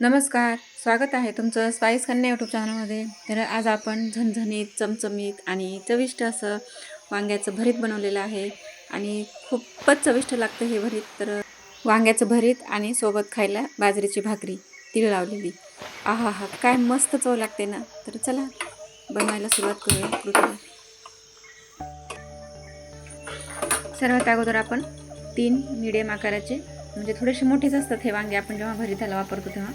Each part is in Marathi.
नमस्कार स्वागत आहे तुमचं स्पाईस कन्या यूट्यूब चॅनलमध्ये तर आज आपण झणझणीत चमचमीत आणि चविष्ट असं वांग्याचं भरीत बनवलेलं आहे. आणि खूपच चविष्ट लागतं हे भरीत. तर वांग्याचं भरीत आणि सोबत खायला बाजरीची भाकरी तीळ लावलेली. आहा हा काय मस्त चव लागते ना. तर चला बनवायला सुरुवात करूया कृपया सर्वात अगोदर आपण तीन मिडियम आकाराचे म्हणजे थोडेसे मोठेच असतात हे वांगे आपण जेव्हा भरीताला वापरतो तेव्हा.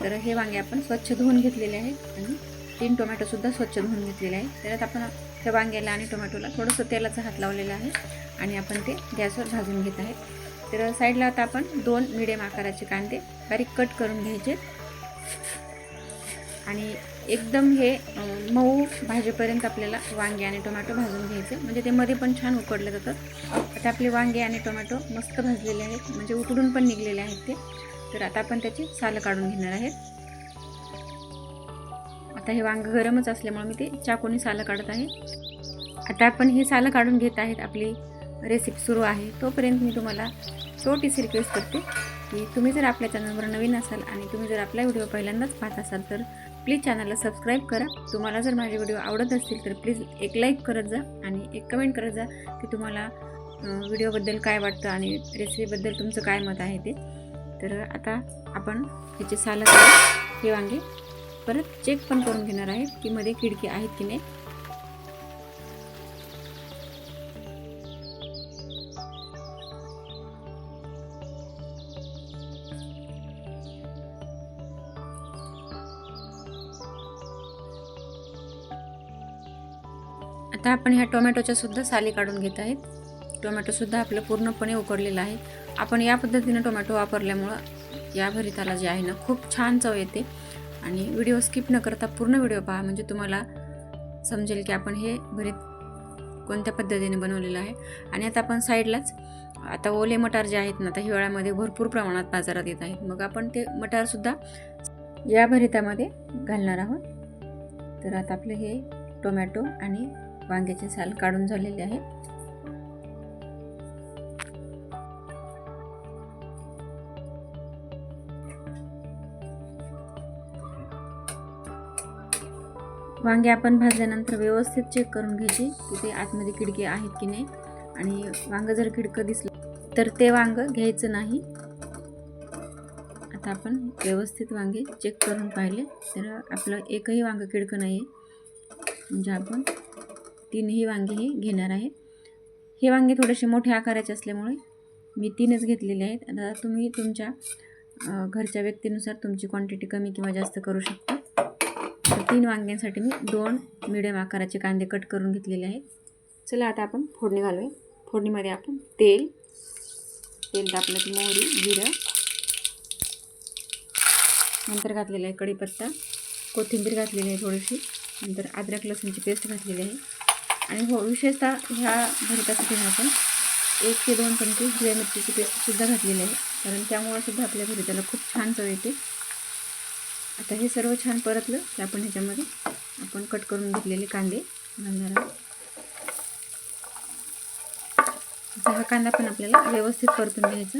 तर हे वांगे आपण स्वच्छ धुवून घेतलेले आहेत आणि तीन टोमॅटोसुद्धा स्वच्छ धुवून घेतलेले आहेत. त्यात आपण त्या वांग्याला आणि टोमॅटोला थोडंसं तेलाचा हात लावलेला आहे आणि आपण ते गॅसवर भाजून घेत आहे. तर साईडला आता आपण दोन मिडियम आकाराचे कांदे बारीक कट करून घ्यायचे. आणि एकदम हे मऊ भाजीपर्यंत आपल्याला वांगे आणि टोमॅटो भाजून घ्यायचे. म्हणजे ते मध्ये पण छान उकडले जातात आता आपले वांगे आणि टोमॅटो मस्त भाजलेले आहेत. म्हणजे उकडून पण निघलेले आहेत ते. तर आता आपण त्याची सालं काढून घेणार आहेत. आता हे वांग गरमच असल्यामुळे मी ते चाकूने सालं काढत आहे. आता आपण हे सालं काढून घेत आहेत. आपली रेसिपी सुरू आहे. तोपर्यंत मी तुम्हाला छोटीशी रिक्वेस्ट करते की तुम्ही जर आपल्या चॅनलवर नवीन असाल आणि तुम्ही जर आपला व्हिडिओ पहिल्यांदाच पाहत असाल तर प्लीज चॅनलला सबस्क्राईब करा. तुम्हाला जर माझे व्हिडिओ आवडत असतील तर प्लीज एक लाईक करत जा आणि एक कमेंट करत जा की तुम्हाला व्हिडिओबद्दल काय वाटतं आणि रेसिपीबद्दल तुमचं काय मत आहे ते. तर आता आपण ह्याचे सालं हे वांगे परत चेक पण करून घेणार आहे की मध्ये खिडकी आहेत की नाही. आता आपण ह्या टोमॅटोच्या सुद्धा साली काढून घेत आहेत. टोमॅटोसुद्धा आपलं पूर्णपणे उकडलेलं आहे. आपण या पद्धतीनं टोमॅटो वापरल्यामुळं या भरिताला जे आहे ना खूप छान चव येते. आणि व्हिडिओ स्किप न करता पूर्ण व्हिडिओ पहा. म्हणजे तुम्हाला समजेल की आपण हे भरीत कोणत्या पद्धतीने बनवलेलं आहे. आणि आता आपण साईडलाच आता ओले मटार जे आहेत ना आता हिवाळ्यामध्ये भरपूर प्रमाणात बाजारात येत आहेत मग आपण ते मटारसुद्धा या भरितामध्ये घालणार आहोत. तर आता आपलं हे टोमॅटो आणि वांग्याचे साल काढून झालेले आहे वांगे आपण भाजल्यानंतर व्यवस्थित चेक करून घ्यायचे की ते आतमध्ये किडके आहेत की नाही. आणि वांगं जर किडकं दिसलं तर ते वांगं घ्यायचं नाही. आता आपण व्यवस्थित वांगे चेक करून पाहिले. तर आपलं एकही वांगं किडकं नाही आहे म्हणजे आपण तीनही वांगे हे घेणार आहे हे वांगे थोडेसे मोठ्या आकाराचे असल्यामुळे मी तीनच घेतलेले आहेत. आता तुम्ही तुमच्या घरच्या व्यक्तीनुसार तुमची क्वांटिटी कमी किंवा जास्त करू शकता. तर तीन वांग्यांसाठी मी दोन मिडियम आकाराचे कांदे कट करून घेतलेले आहेत. चला आता आपण फोडणी घालूया. फोडणीमध्ये आपण तेल तेल टाकलं की मोहरी जिरं नंतर घातलेलं आहे कढीपत्ता कोथिंबीर घातलेली आहे थोडीशी नंतर अद्रक लसूणची पेस्ट घातलेली आहे. आणि हो विशेषतः ह्या भरतासाठी आपण एक ते दोन चमचे हिरव्या मिरचीची पेस्टसुद्धा घातलेली आहे. कारण त्यामुळे सुद्धा आपल्या त्याला खूप छान चव येते. आता हे सर्व छान परतलं की आपण ह्याच्यामध्ये आपण कट करून घेतलेले कांदे घालणार आहोत आता हा कांदा पण आपल्याला व्यवस्थित परतून घ्यायचा.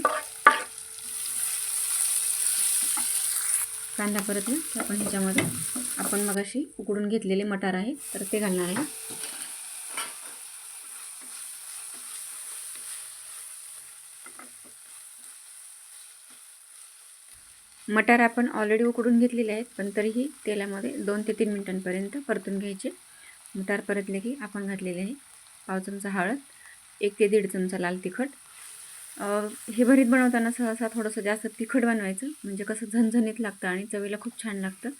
कांदा परतला की आपण ह्याच्यामध्ये आपण मगाशी उकडून घेतलेले मटार आहे तर ते घालणार आहे. मटार आपण ऑलरेडी उकडून घेतलेले आहेत पण तरीही तेलामध्ये दोन ते तीन मिनिटांपर्यंत परतून घ्यायचे. मटार परतले की आपण घातलेले आहे. पाव चमचा हळद एक ते दीड चमचा लाल तिखट. हे भरीत बनवताना सहसा थोडंसं जास्त तिखट बनवायचं म्हणजे कसं झणझणीत लागतं आणि चवीला खूप छान लागतं.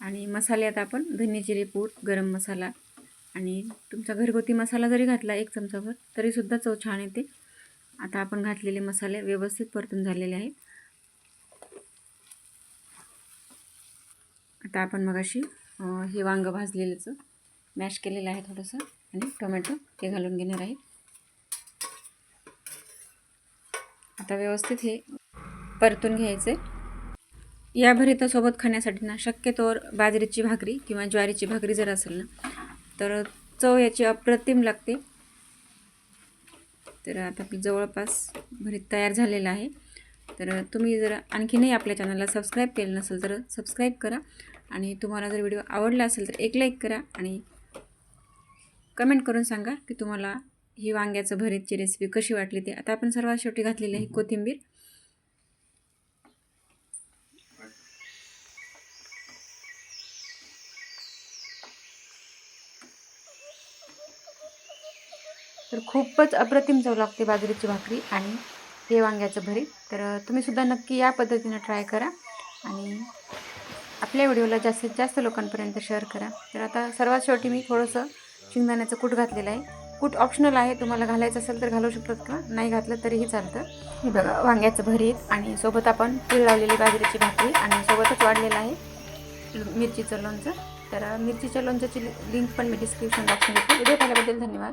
आणि मसाल्यात आपण धने जिरे पूड गरम मसाला आणि तुमचा घरगुती मसाला जरी घातला एक चमचाभर तरीसुद्धा चव छान येते. आता आपण घातलेले मसाले व्यवस्थित परतून झालेले आहेत. आता आपण मगाशी अशी हे वांगं भाजलेलंचं. मॅश केलेलं आहे थोडंसं. आणि टोमॅटो ते घालून घेणार आहे. आता व्यवस्थित हे परतून घ्यायचे. या भरितासोबत खाण्यासाठी ना शक्यतोवर बाजरीची भाकरी किंवा ज्वारीची भाकरी जर असेल ना तर चव याची अप्रतिम लागते. तर आता आपलं जवळपास भरीत तयार झालेलं आहे. तर तुम्ही जर आणखीनही आपल्या चॅनलला सबस्क्राईब केलं नसेल तर सबस्क्राईब करा. आणि तुम्हाला जर व्हिडिओ आवडला असेल तर एक लाईक करा आणि कमेंट करून सांगा की तुम्हाला ही वांग्याचं भरीतची रेसिपी कशी वाटली ते. आता आपण सर्वात शेवटी घातलेली आहे कोथिंबीर. तर खूपच अप्रतिम चव लागते बाजरीची भाकरी आणि हे वांग्याचं भरीत. तर तुम्ही सुद्धा नक्की या पद्धतीनं ट्राय करा आणि आपल्या व्हिडिओला जास्तीत जास्त लोकांपर्यंत शेअर करा. तर आता सर्वात शेवटी मी थोडंसं शेंगदाण्याचं कूट घातलेलं आहे. कूट ऑप्शनल आहे. तुम्हाला घालायचं असेल तर घालू शकतात का नाही घातलं तरीही चालतं. हे बघा वांग्याचं भरीत आणि सोबत आपण तीळ लावलेली बाजरीची भाकरी आणि सोबतच वाढलेलं आहे मिरचीचं लोणचं. तर मिरचीच्या लोणच्याची लिंक पण मी डिस्क्रिप्शन बॉक्समध्ये व्हिडिओ पाहिल्याबद्दल धन्यवाद.